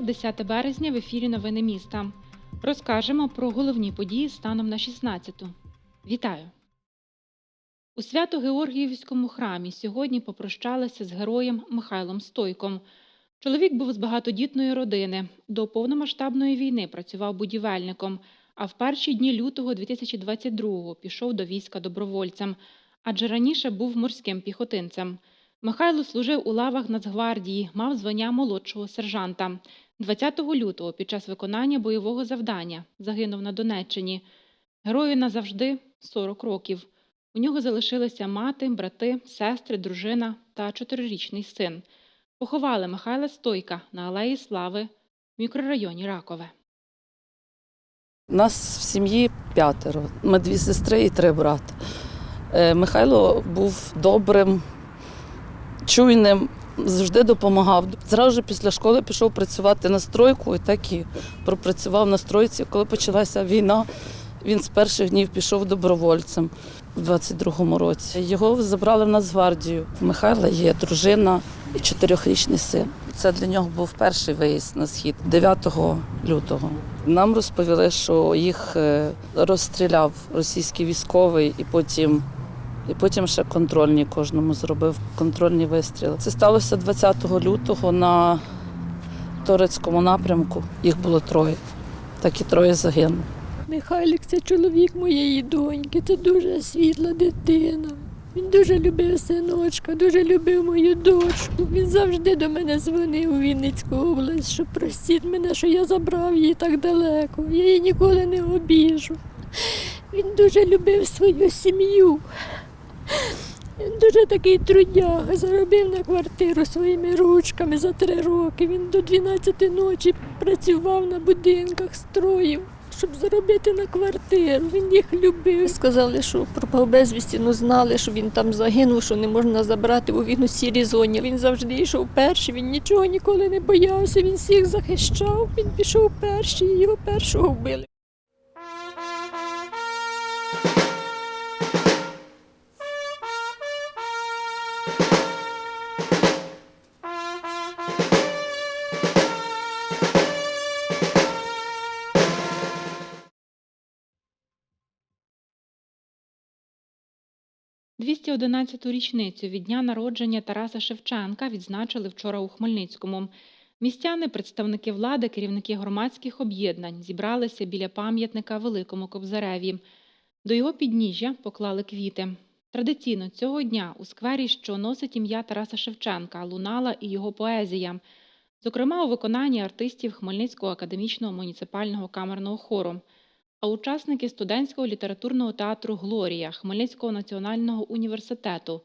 Понеділок, 10 березня, в ефірі Новини міста. Розкажемо про головні події станом на 16-ту. Вітаю! У Свято-Георгіївському храмі сьогодні попрощалися з героєм Михайлом Стойком. Чоловік був з багатодітної родини. До повномасштабної війни працював будівельником, а в перші дні лютого 2022-го пішов до війська добровольцем, адже раніше був морським піхотинцем. Михайло служив у лавах Нацгвардії, мав звання молодшого сержанта. 20 лютого під час виконання бойового завдання загинув на Донеччині. Герою назавжди 40 років. У нього залишилися мати, брати, сестри, дружина та чотирирічний син. Поховали Михайла Стойка на Алеї Слави в мікрорайоні Ракове. Нас в сім'ї п'ятеро. Ми дві сестри і три брати. Е, Михайло був добрим, чуйним, завжди допомагав. Зразу ж після школи пішов працювати на стройку і так і пропрацював на стройці. Коли почалася війна, він з перших днів пішов добровольцем у 22-му році. Його забрали в Нацгвардію. У Михайла є дружина і чотирьохрічний син. Це для нього був перший виїзд на схід 9 лютого. Нам розповіли, що їх е, розстріляв російський військовий, і потім, і потім ще контрольні кожному зробив контрольні вистріли. Це сталося 20 лютого на Торецькому напрямку. Їх було троє. Так і троє загинули. Михайлик це чоловік моєї доньки, це дуже світла дитина. Він дуже любив синочка, дуже любив мою дочку. Він завжди до мене дзвонив у Вінницьку область, щоб простіть мене, що я забрав її так далеко. Я її ніколи не обіжу. Він дуже любив свою сім'ю. Він дуже такий трудяга, заробив на квартиру своїми ручками за три роки. Він до 12 ночі працював на будинках, строїв, щоб заробити на квартиру. Він їх любив. Сказали, що пропав безвісті, ну знали, що він там загинув, що не можна забрати, бо він у сірій зоні. Він завжди йшов перший, він нічого ніколи не боявся, він всіх захищав, він пішов перший, його першого вбили. – 211-ту річницю від дня народження Тараса Шевченка відзначили вчора у Хмельницькому. Містяни, представники влади, керівники громадських об'єднань зібралися біля пам'ятника Великому Кобзареві. До його підніжжя поклали квіти. Традиційно цього дня у сквері, що носить ім'я Тараса Шевченка, лунала і його поезія, зокрема у виконанні артистів Хмельницького академічного муніципального камерного хору. А учасники студентського літературного театру Глорія Хмельницького національного університету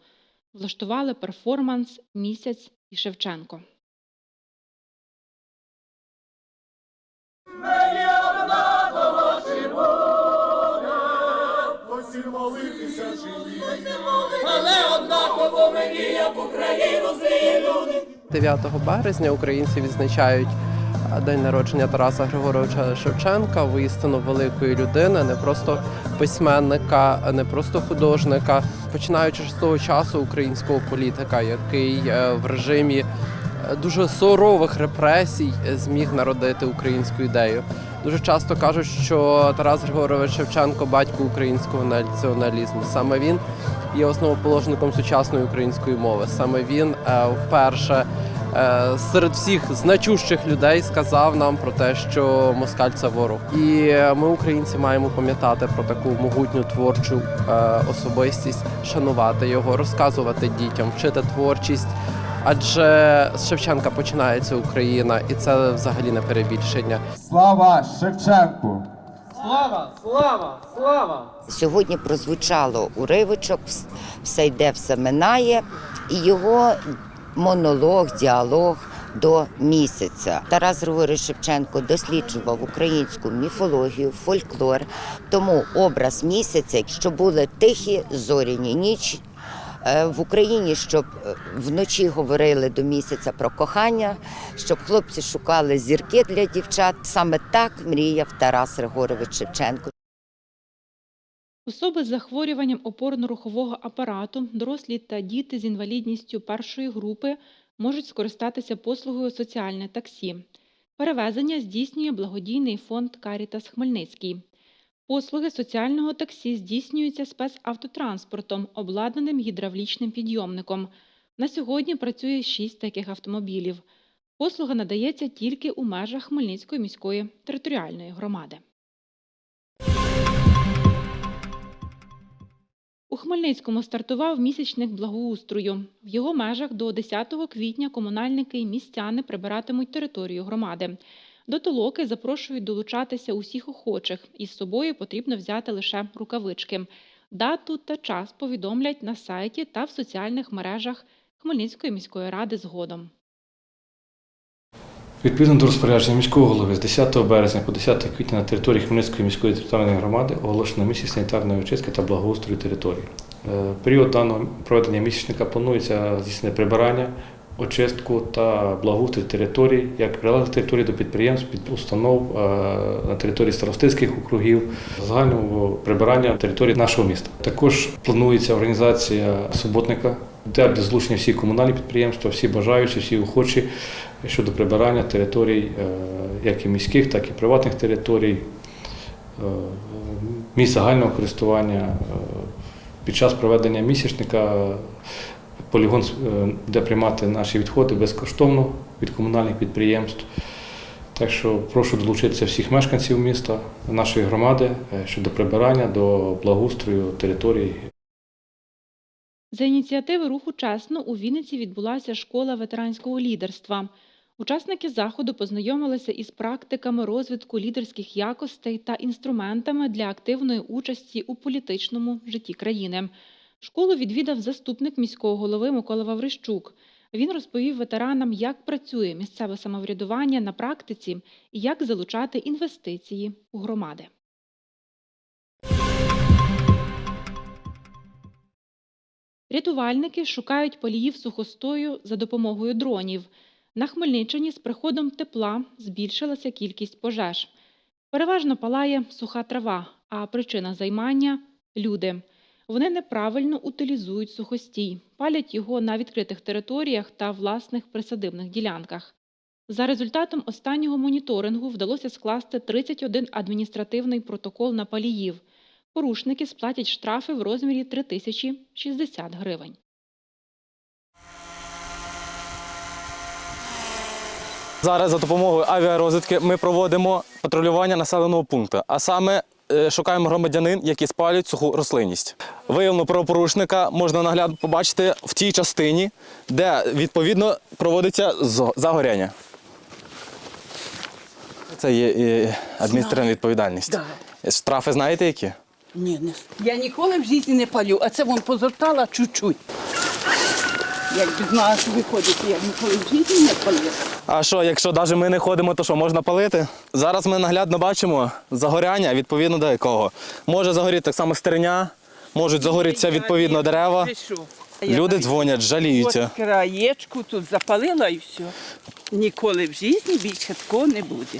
влаштували перформанс Місяць і Шевченко. Молитися чи? Але однаково мені, як Україну, злі люди. 9 березня українці відзначають день народження Тараса Григоровича Шевченка, воістину великої людини, не просто письменника, не просто художника, починаючи з того часу українського політика, який е, в режимі е, дуже сурових репресій зміг народити українську ідею. Дуже часто кажуть, що Тарас Григорович Шевченко батько українського націоналізму. Саме він є основоположником сучасної української мови. Саме він е, вперше серед всіх значущих людей сказав нам про те, що москаль це ворог. І е, ми, українці, маємо пам'ятати про таку могутню творчу е, особистість, шанувати його, розказувати дітям, вчити творчість. Адже з Шевченка починається Україна, і це взагалі не перебільшення. Слава Шевченку! Слава, слава, слава! Сьогодні прозвучало уривочок «Вс- все йде, все минає, і його монолог, діалог до місяця. Тарас Григорович Шевченко досліджував українську міфологію, фольклор, тому образ місяця, що були тихі зоряні ніч. е, В Україні, щоб е, вночі говорили до місяця про кохання, щоб хлопці шукали зірки для дівчат. Саме так мріяв Тарас Григорович Шевченко. Особи з захворюванням опорно-рухового апарату, дорослі та діти з інвалідністю першої групи можуть скористатися послугою соціальне таксі. Перевезення здійснює благодійний фонд Карітас Хмельницький. Послуги соціального таксі здійснюються спецавтотранспортом, обладнаним гідравлічним підйомником. На сьогодні працює шість таких автомобілів. Послуга надається тільки у межах Хмельницької міської територіальної громади. У Хмельницькому стартував місячник благоустрою. В його межах до 10 квітня комунальники і містяни прибиратимуть територію громади. До толоки запрошують долучатися усіх охочих. Із собою потрібно взяти лише рукавички. Дату та час повідомлять на сайті та в соціальних мережах Хмельницької міської ради згодом. Відповідно до розпорядження міського голови з 10 березня по 10 квітня на території Хмельницької міської територіальної громади оголошено місяць санітарної очистки та благоустрою території. Е, Період даного проведення місячника планується здійснення прибирання, очистку та благоустрій територій, як прилеглих територій до підприємств, під установ е, на території старостинських округів, загального прибирання території нашого міста. Також планується організація суботника, де будуть злучені всі комунальні підприємства, всі бажаючі, всі охочі щодо прибирання територій, е, як і міських, так і приватних територій, е, місць загального користування. Е, Під час проведення місячника полігон, е, де приймати наші відходи безкоштовно від комунальних підприємств. Так що прошу долучитися всіх мешканців міста, нашої громади щодо прибирання до благоустрою територій За ініціативи руху чесно у Вінниці відбулася школа ветеранського лідерства. Учасники заходу познайомилися із практиками розвитку лідерських якостей та інструментами для активної участі у політичному житті країни. Школу відвідав заступник міського голови Микола Ваврищук. Він розповів ветеранам, як працює місцеве самоврядування на практиці і як залучати інвестиції у громади. Рятувальники шукають поліїв сухостою за допомогою дронів. На Хмельниччині з приходом тепла збільшилася кількість пожеж. Переважно палає суха трава, а причина займання люди. Вони неправильно утилізують сухостій, палять його на відкритих територіях та власних присадибних ділянках. За результатом останнього моніторингу вдалося скласти 31 адміністративний протокол на паліїв. Порушники сплатять штрафи в розмірі 3060 гривень. Зараз за допомогою авіарозвідки ми проводимо патрулювання населеного пункту, а саме е, шукаємо громадянин, які спалюють суху рослинність. Виявлено правопорушника можна наглядно побачити в тій частині, де відповідно проводиться загоряння. Це є адміністративна відповідальність. Штрафи знаєте які? Ні, не я ніколи в житті не палю, а це вон позортала чуть-чуть. Як без нас виходить, я ніколи в житті не палю. А що, якщо навіть ми не ходимо, то що можна палити? Зараз ми наглядно бачимо загоряння відповідно до якого. Може загоріти так само стерня, можуть загорітися відповідно дерева. Люди дзвонять, жаліються. От краєчку тут запалила і все. Ніколи в житті більше такого не буде.